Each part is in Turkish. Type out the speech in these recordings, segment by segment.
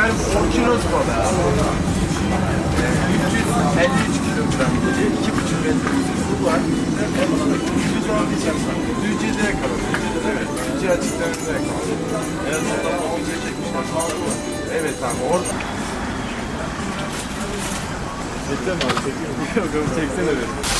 efendim orkinos balığı. Ee, 353 kilogram geliyor. 2,5 metre uzunluğu var. 110 diyeceğim sana. Düzce'de yakaladı. Düzce'de mi? Düzce açıklarında yakaladı. En o önce çekmişler. Evet abi orada. Çeksen mi abi? Mi? Yok yok çeksene beni.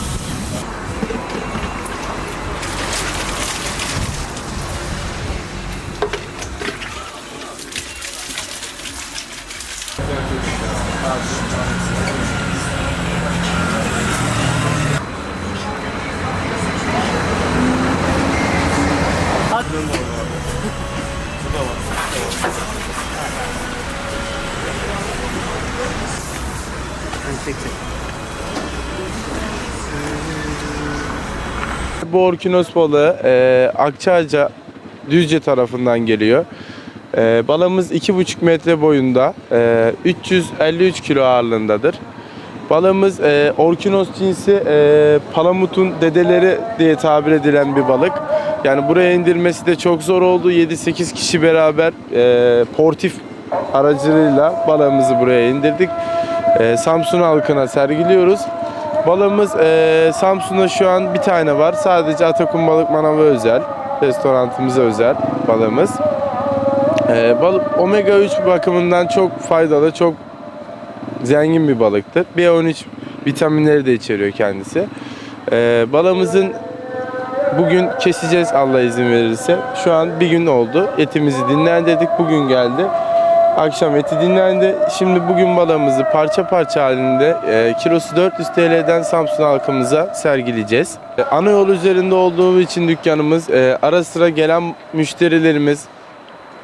bak bu. Bu orkinos balığı e, Akçaağaca Düzce tarafından geliyor. E, balığımız 2,5 metre boyunda, e, 353 kilo ağırlığındadır. Balığımız e, orkinos cinsi e, palamutun dedeleri diye tabir edilen bir balık. Yani buraya indirmesi de çok zor oldu. 7-8 kişi beraber e, portif aracılığıyla balığımızı buraya indirdik. E, Samsun halkına sergiliyoruz. Balığımız e, Samsun'da şu an bir tane var. Sadece Atakum Balık Manavı özel. Restorantımıza özel balığımız. E, balık omega 3 bakımından çok faydalı, çok zengin bir balıktır. B13 vitaminleri de içeriyor kendisi. E, balığımızın bugün keseceğiz Allah izin verirse. Şu an bir gün oldu. Etimizi dinlendirdik. Bugün geldi. Akşam eti dinlendi. Şimdi bugün balığımızı parça parça halinde e, kilosu 400 TL'den Samsun halkımıza sergileyeceğiz. E, ana yol üzerinde olduğu için dükkanımız e, ara sıra gelen müşterilerimiz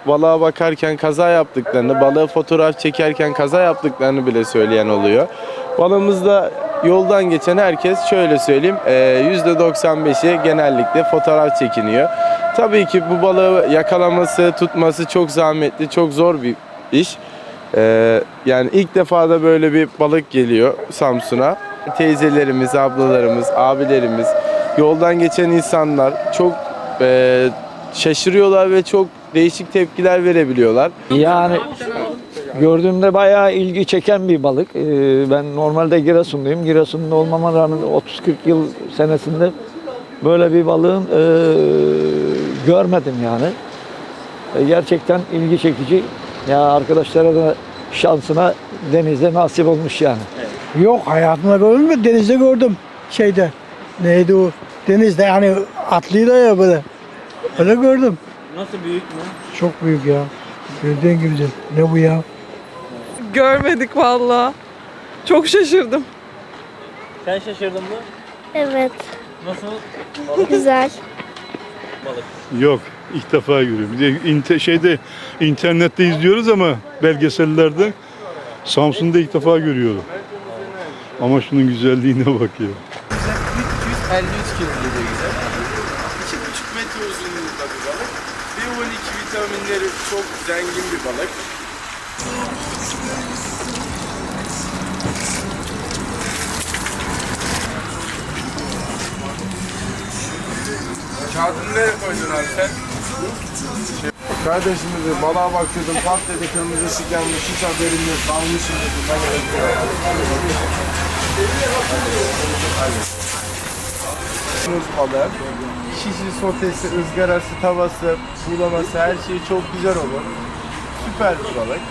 balığa bakarken kaza yaptıklarını, balığı fotoğraf çekerken kaza yaptıklarını bile söyleyen oluyor. Balığımızda yoldan geçen herkes şöyle söyleyeyim e, %95'i genellikle fotoğraf çekiniyor. Tabii ki bu balığı yakalaması, tutması çok zahmetli, çok zor bir iş. E, yani ilk defa da böyle bir balık geliyor Samsun'a. Teyzelerimiz, ablalarımız, abilerimiz, yoldan geçen insanlar çok e, şaşırıyorlar ve çok değişik tepkiler verebiliyorlar. Yani gördüğümde bayağı ilgi çeken bir balık. Ee, Ben normalde Giresunluyum. Giresun'da olmama rağmen 30-40 yıl senesinde böyle bir balığın e, görmedim yani. E, Gerçekten ilgi çekici. Ya arkadaşlara da şansına denizde nasip olmuş yani. Yok hayatımda gördüm mü? Denizde gördüm şeyde. Neydi o? Denizde yani atlıyla ya böyle. Öyle gördüm. Nasıl büyük mü? Çok büyük ya. Gördüğün gibi. Ne bu ya? Görmedik valla. Çok şaşırdım. Sen şaşırdın mı? Evet, Nasıl? güzel. Yok, ilk defa görüyorum. İnte- şeyde internette izliyoruz ama belgesellerde Samsun'da ilk defa görüyorum. Ama şunun güzelliğine bak ya. 353 kilo geliyor güzel. 2,5 metre uzunluğunda bir balık. B12 vitaminleri çok zengin bir balık. Kağıdını nereye koydun abi sen? Kardeşim dedi balığa bakıyordum pat dedi kırmızı ışık yanmış hiç haberim yok dalmışım dedi ben Muz balığı, şişi sotesi, ızgarası, tavası, buğulaması her şeyi çok güzel olur. Süper bir balık.